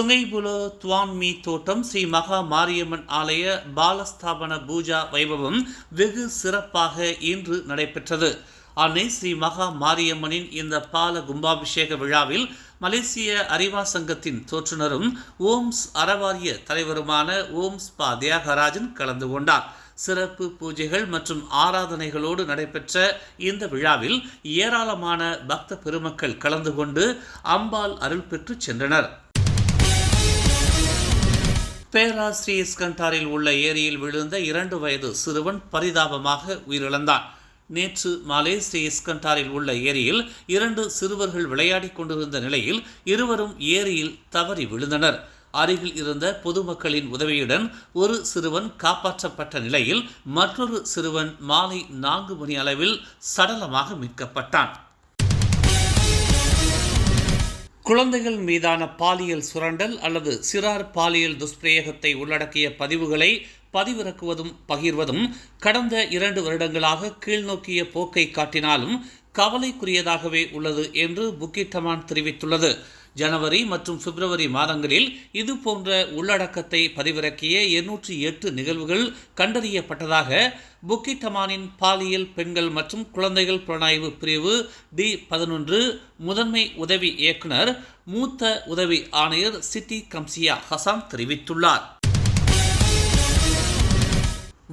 சுங்கைபுலோ துவான்மி தோட்டம் ஸ்ரீ மகா மாரியம்மன் ஆலய பாலஸ்தாபன பூஜா வைபவம் வெகு சிறப்பாக இன்று நடைபெற்றது. அன்னை ஸ்ரீ மகா மாரியம்மனின் இந்த பால கும்பாபிஷேக விழாவில் மலேசிய அறிவா சங்கத்தின் தோற்றுநரும் ஓம்ஸ் அறவாரிய தலைவருமான ஓம்ஸ் பா தியாகராஜன் கலந்து கொண்டார். சிறப்பு பூஜைகள் மற்றும் ஆராதனைகளோடு நடைபெற்ற இந்த விழாவில் ஏராளமான பக்த பெருமக்கள் கலந்து கொண்டு அம்பாள் அருள் பெற்று சென்றனர். பேராஸ்ரீ இஸ்கண்டாரில் உள்ள ஏரியில் விழுந்த இரண்டு வயது சிறுவன் பரிதாபமாக உயிரிழந்தான். நேற்று மாலை ஸ்ரீ இஸ்கண்டாரில் உள்ள ஏரியில் இரண்டு சிறுவர்கள் விளையாடிக் கொண்டிருந்த நிலையில் இருவரும் ஏரியில் தவறி விழுந்தனர். அருகில் இருந்த பொதுமக்களின் உதவியுடன் ஒரு சிறுவன் காப்பாற்றப்பட்ட நிலையில் மற்றொரு சிறுவன் மாலை நான்கு மணி அளவில் சடலமாக மீட்கப்பட்டான். குழந்தைகள் மீதான பாலியல் சுரண்டல் அல்லது சிறார் பாலியல் துஷ்பிரயோகத்தை உள்ளடக்கிய பதிவுகளை பதிவிறக்குவதும் பகிர்வதும் கடந்த இரண்டு வருடங்களாக கீழ்நோக்கிய போக்கை காட்டினாலும் கவலைக்குரியதாகவே உள்ளது என்று புக்கிட்டமான் தெரிவித்துள்ளது. ஜனவரி மற்றும் பிப்ரவரி மாதங்களில் இது போன்ற உள்ளடக்கத்தை பதிவிறக்கிய எண்ணூற்றி எட்டு நிகழ்வுகள் கண்டறியப்பட்டதாக புக்கிட்டமானின் பாலியல் பெண்கள் மற்றும் குழந்தைகள் புலனாய்வு பிரிவு டி பதினொன்று முதன்மை உதவி இயக்குனர் மூத்த உதவி ஆணையர் சிட்டி கம்சியா ஹசான் தெரிவித்துள்ளார்.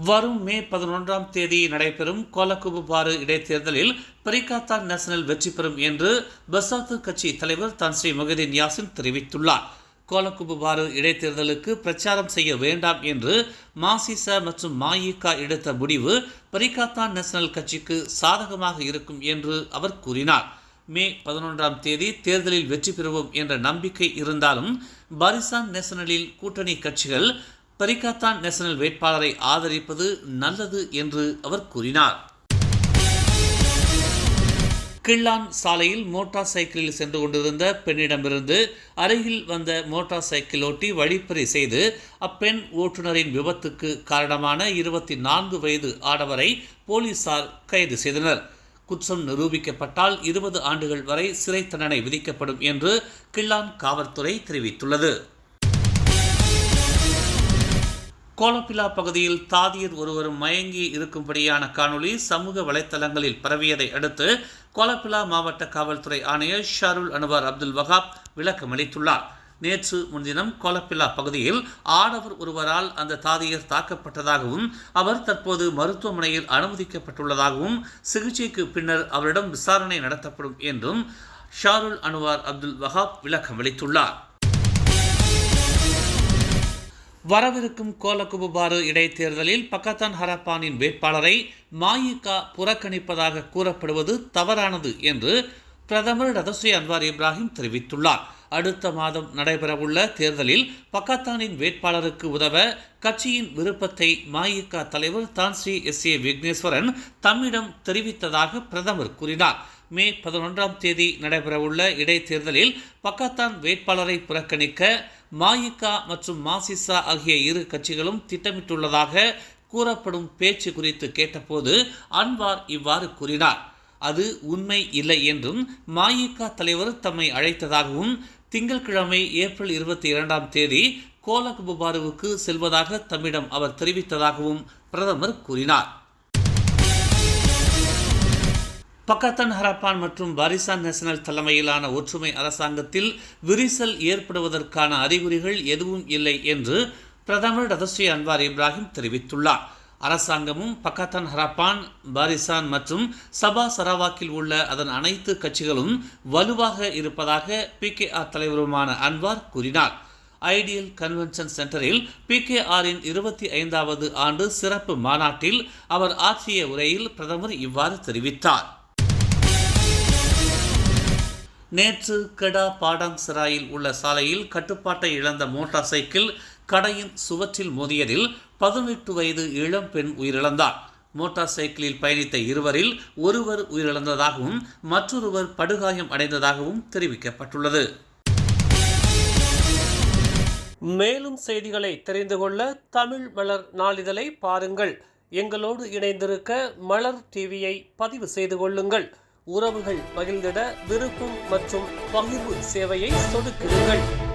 வரும் மே பதினொன்றாம் தேதி நடைபெறும் கோலக்குபுபாறு இடைத்தேர்தலில் பரிகாத்தான் நேஷனல் வெற்றி பெறும் என்று பசாத்து கட்சி தலைவர் தான் ஸ்ரீ மொஹதீன் யாசின் தெரிவித்துள்ளார். கோலக்குபுபாறு இடைத்தேர்தலுக்கு பிரச்சாரம் செய்ய வேண்டாம் என்று மாசிச மற்றும் மாயிகா எடுத்த முடிவு பரிகாத்தான் நேஷனல் கட்சிக்கு சாதகமாக இருக்கும் என்று அவர் கூறினார். மே பதினொன்றாம் தேதி தேர்தலில் வெற்றி பெறுவோம் என்ற நம்பிக்கை இருந்தாலும் பாரிசான் நேஷனலில் கூட்டணி கட்சிகள் பரிகாத்தான் நேஷனல் வேட்பாளரை ஆதரிப்பது நல்லது என்று அவர் கூறினார். கிள்ளான் சாலையில் மோட்டார் சைக்கிளில் சென்று கொண்டிருந்த பெண்ணிடமிருந்து அருகில் வந்த மோட்டார் சைக்கிள் ஓட்டி வழிப்பறி செய்து அப்பெண் ஓட்டுநரின் விபத்துக்கு காரணமான இருபத்தி நான்கு வயது ஆடவரை போலீசார் கைது செய்தனர். குற்றம் நிரூபிக்கப்பட்டால் இருபது ஆண்டுகள் வரை சிறை தண்டனை விதிக்கப்படும் என்று கிள்ளான் காவல்துறை தெரிவித்துள்ளது. கோலப்பிலா பகுதியில் தாதியர் ஒருவர் மயங்கி இருக்கும்படியான காணொளி சமூக வலைத்தளங்களில் பரவியதை அடுத்து கோலப்பிலா மாவட்ட காவல்துறை ஆணையர் ஷாருல் அனுவார் அப்துல் வகாப் விளக்கம் அளித்துள்ளார். நேற்று முன்தினம் கோலப்பில்லா பகுதியில் ஆடவர் ஒருவரால் அந்த தாதியர் தாக்கப்பட்டதாகவும் அவர் தற்போது மருத்துவமனையில் அனுமதிக்கப்பட்டுள்ளதாகவும் சிகிச்சைக்கு பின்னர் அவரிடம் விசாரணை நடத்தப்படும் என்றும் ஷாருல் அனுவார் அப்துல் வகாப் விளக்கம் அளித்துள்ளார். வரவிருக்கும் கோலகுபுபாறு இடைத்தேர்தலில் பக்கத்தான் ஹரப்பானின் வேட்பாளரை மாயிகா புறக்கணிப்பதாக கூறப்படுவது தவறானது என்று பிரதமர் ரதசி அன்வார் இப்ராஹிம் தெரிவித்துள்ளார். அடுத்த மாதம் நடைபெறவுள்ள தேர்தலில் பக்கத்தானின் வேட்பாளருக்கு உதவ கட்சியின் விருப்பத்தை மாயிகா தலைவர் தான்ஸ்ரீ எஸ் ஏ விக்னேஸ்வரன் தம்மிடம் தெரிவித்ததாக பிரதமர் கூறினார். மே பதினொன்றாம் தேதி நடைபெறவுள்ள இடைத்தேர்தலில் பக்கத்தான் வேட்பாளரை புறக்கணிக்க மாயிகா மற்றும் மாசிசா ஆகிய இரு கட்சிகளும் திட்டமிட்டுள்ளதாக கூறப்படும் பேச்சு குறித்து கேட்டபோது அன்வார் இவ்வாறு கூறினார். அது உண்மை இல்லை என்றும் மாயிகா தலைவர் தம்மை அழைத்ததாகவும் திங்கட்கிழமை ஏப்ரல் இருபத்தி இரண்டாம் தேதி கோலகுபாருவுக்கு செல்வதாக தம்மிடம் அவர் தெரிவித்ததாகவும் பிரதமர் கூறினார். பக்கத்தன் ஹரப்பான் மற்றும் பாரிசான் நேஷனல் தலைமையிலான ஒற்றுமை அரசாங்கத்தில் விரிசல் ஏற்படுவதற்கான அறிகுறிகள் எதுவும் இல்லை என்று பிரதமர் ரதஸ்ரீ அன்வார் இப்ராஹிம் தெரிவித்துள்ளார். அரசாங்கமும் பக்கத்தான் ஹரப்பான் பாரிசான் மற்றும் சபா சரவாக்கில் உள்ள அதன் அனைத்து கட்சிகளும் வலுவாக இருப்பதாக பி கே ஆர் தலைவருமான அன்வார் கூறினார். ஐடியல் கன்வென்ஷன் சென்டரில் பி கே ஆரின் இருபத்தி ஐந்தாவது ஆண்டு சிறப்பு மாநாட்டில் அவர் ஆற்றிய உரையில் பிரதமர் இவ்வாறு தெரிவித்தார். நேற்று கெடா பாடாங் சிராயில் உள்ள சாலையில் கட்டுப்பாட்டை இழந்த மோட்டார் சைக்கிள் கடையின் சுவற்றில் மோதியதில் பதினெட்டு வயது இளம் பெண் உயிரிழந்தார். மோட்டார் சைக்கிளில் பயணித்த இருவரில் ஒருவர் உயிரிழந்ததாகவும் மற்றொருவர் படுகாயம் அடைந்ததாகவும் தெரிவிக்கப்பட்டுள்ளது. மேலும் செய்திகளை தெரிந்து கொள்ள தமிழ் மலர் நாளிதழை பாருங்கள். எங்களோடு இணைந்திருக்க மலர் டிவியை பதிவு செய்து கொள்ளுங்கள். உறவுகள் பகிர்ந்திட விருப்பம் மற்றும் பகிர்வு சேவையை சொடுக்கிடுங்கள்